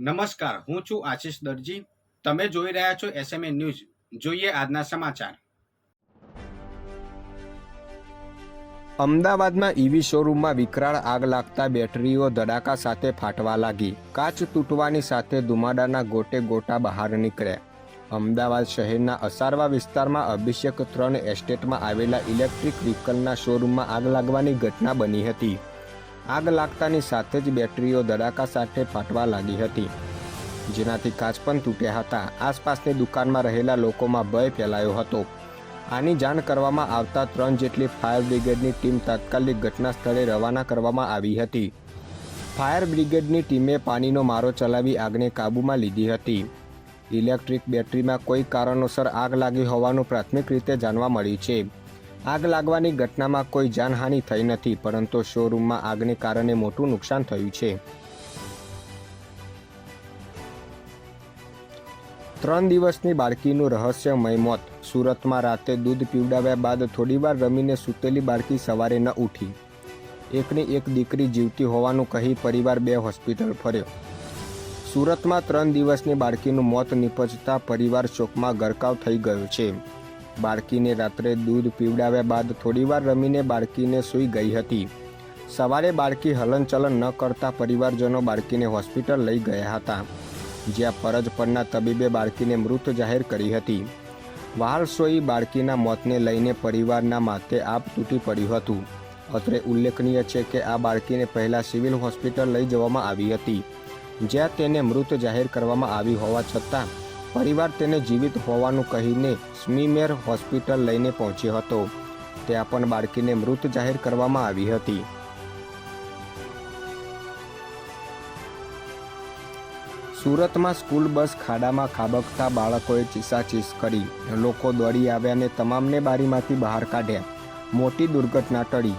નમસ્કાર, હું છું આશીષ દરજી. તમે જોઈ રહ્યા છો એસએમએ ન્યૂઝ જોઈએ આજના સમાચાર. અમદાવાદમાં ઈવી શોરૂમમાં વિકરાળ આગ લાગતા બેટરીઓ ધડાકા સાથે ફાટવા લાગી. કાચ તૂટવાની સાથે ધુમાડાના ગોટે ગોટા બહાર નીકળ્યા અમદાવાદ શહેરના અસારવા વિસ્તારમાં અભિષેક ત્રણ એસ્ટેટમાં આવેલા ઇલેક્ટ્રિક વ્હીકલના શોરૂમમાં આગ લાગવાની ઘટના બની હતી. આગ લાગતાની સાથે જ બેટરીઓ ધડાકા સાથે ફાટવા લાગી હતી. જેનાથી કાચ પણ તૂટ્યા હતા. આસપાસની દુકાનમાં રહેલા લોકોમાં ભય ફેલાયો હતો. આની જાણ કરવામાં આવતા ત્રણ જેટલી ફાયર બ્રિગેડની ટીમ તાત્કાલિક ઘટના સ્થળે રવાના કરવામાં આવી હતી. ફાયર બ્રિગેડની ટીમે પાણીનો મારો ચલાવી આગને કાબૂમાં લીધી હતી. ઇલેક્ટ્રિક બેટરીમાં કોઈ કારણોસર આગ લાગી હોવાનું પ્રાથમિક રીતે જાણવા મળ્યું છે. આગ લાગવાની ઘટનામાં કોઈ જાનહાનિ થઈ નથી, પરંતુ શોરૂમમાં આગને કારણે મોટું નુકસાન થયું છે. ત્રણ દિવસની બાળકીનું રહસ્યમય મોત. સુરતમાં રાતે દૂધ પીવડાવ્યા બાદ થોડીવાર રમીને સૂતેલી બાળકી સવારે ન ઉઠી. એકની એક દીકરી જીવતી હોવાનું કહી પરિવાર બે હોસ્પિટલ ફર્યો. સુરતમાં ત્રણ દિવસની બાળકીનું મોત નિપજતા પરિવાર શોકમાં ગરકાવ થઈ ગયો છે. બાળકીને રાત્રે દૂધ પીવડાવ્યા બાદ થોડીવાર રમીને બાળકીને સૂઈ ગઈ હતી. સવારે બાળકી હલનચલન ન કરતા પરિવારજનો બાળકીને હોસ્પિટલ લઈ ગયા હતા, જ્યાં ફરજ પરના તબીબે બાળકીને મૃત જાહેર કરી હતી. વાળસોઈ બાળકીના મોતને લઈને પરિવારના માથે આપ તૂટી પડ્યું હતું. અત્રે ઉલ્લેખનીય છે કે આ બાળકીને પહેલાં સિવિલ હોસ્પિટલ લઈ જવામાં આવી હતી, જ્યાં તેને મૃત જાહેર કરવામાં આવી હોવા છતાં પરિવાર તેને જીવિત હોવાનું કહીને સ્મીમેર હોસ્પિટલ લઈને પહોંચ્યો હતો. ત્યાં પણ બાળકીને મૃત જાહેર કરવામાં આવી હતી. સુરતમાં સ્કૂલ બસ ખાડામાં ખાબકતા બાળકોએ ચીસાચીસ કરી. લોકો દોડી આવ્યા અને તમામને બારીમાંથી બહાર કાઢ્યા. મોટી દુર્ઘટના ટળી.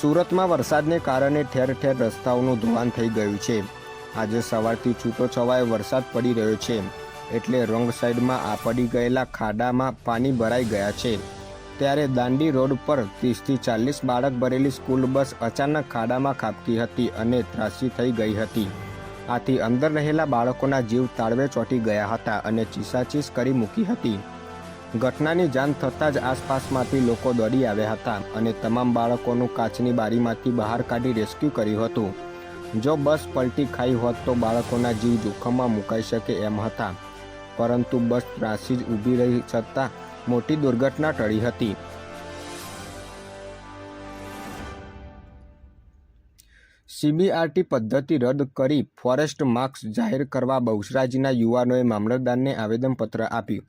સુરતમાં વરસાદને કારણે ઠેર ઠેર રસ્તાઓનું ધોવાણ થઈ ગયું છે. આજે સવારથી છૂટો છવાયો વરસાદ પડી રહ્યો છે. એટલે રોંગ સાઈડમાં આ પડી ગયેલા ખાડામાં પાણી ભરાઈ ગયા છે. ત્યારે દાંડી રોડ પર ત્રીસથી ચાલીસ બાળક ભરેલી સ્કૂલ બસ અચાનક ખાડામાં ખાબકી હતી અને ત્રાસી થઈ ગઈ હતી. આથી અંદર રહેલા બાળકોના જીવ તાળવે ચોંટી ગયા હતા અને ચીસાચીસ કરી મૂકી હતી. ઘટનાની જાણ થતાં જ આસપાસમાંથી લોકો દોડી આવ્યા હતા અને તમામ બાળકોનું કાચની બારીમાંથી બહાર કાઢી રેસ્ક્યુ કર્યું હતું. જો બસ પલટી ખાઈ હોત તો બાળકોના જીવ જોખમમાં મુકાઈ શકે એમ હતા. પરંતુ બસ ત્રાસી જ ઊભી રહી છતાં મોટી દુર્ઘટના ટળી હતી. સીબીઆરટી પદ્ધતિ રદ કરી ફોરેસ્ટ માર્ક્સ જાહેર કરવા બહુચરાજીના યુવાનોએ મામલતદારને આવેદનપત્ર આપ્યું.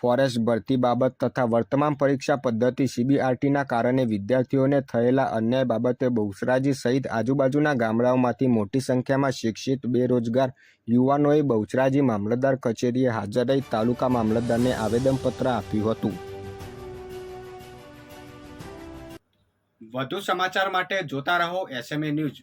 ફોરેસ્ટ ભરતી બાબત તથા વર્તમાન પરીક્ષા પદ્ધતિ સીબીઆરટીના કારણે વિદ્યાર્થીઓને થયેલા અન્યાય બાબતે બહુચરાજી સહિત આજુબાજુના ગામડાઓમાંથી મોટી સંખ્યામાં શિક્ષિત, બેરોજગાર યુવાનોએ બહુચરાજી મામલતદાર કચેરીએ હાજર રહી તાલુકા મામલતદારને આવેદનપત્ર આપ્યું હતું. વધુ સમાચાર માટે જોતા રહો એસએમએ ન્યૂઝ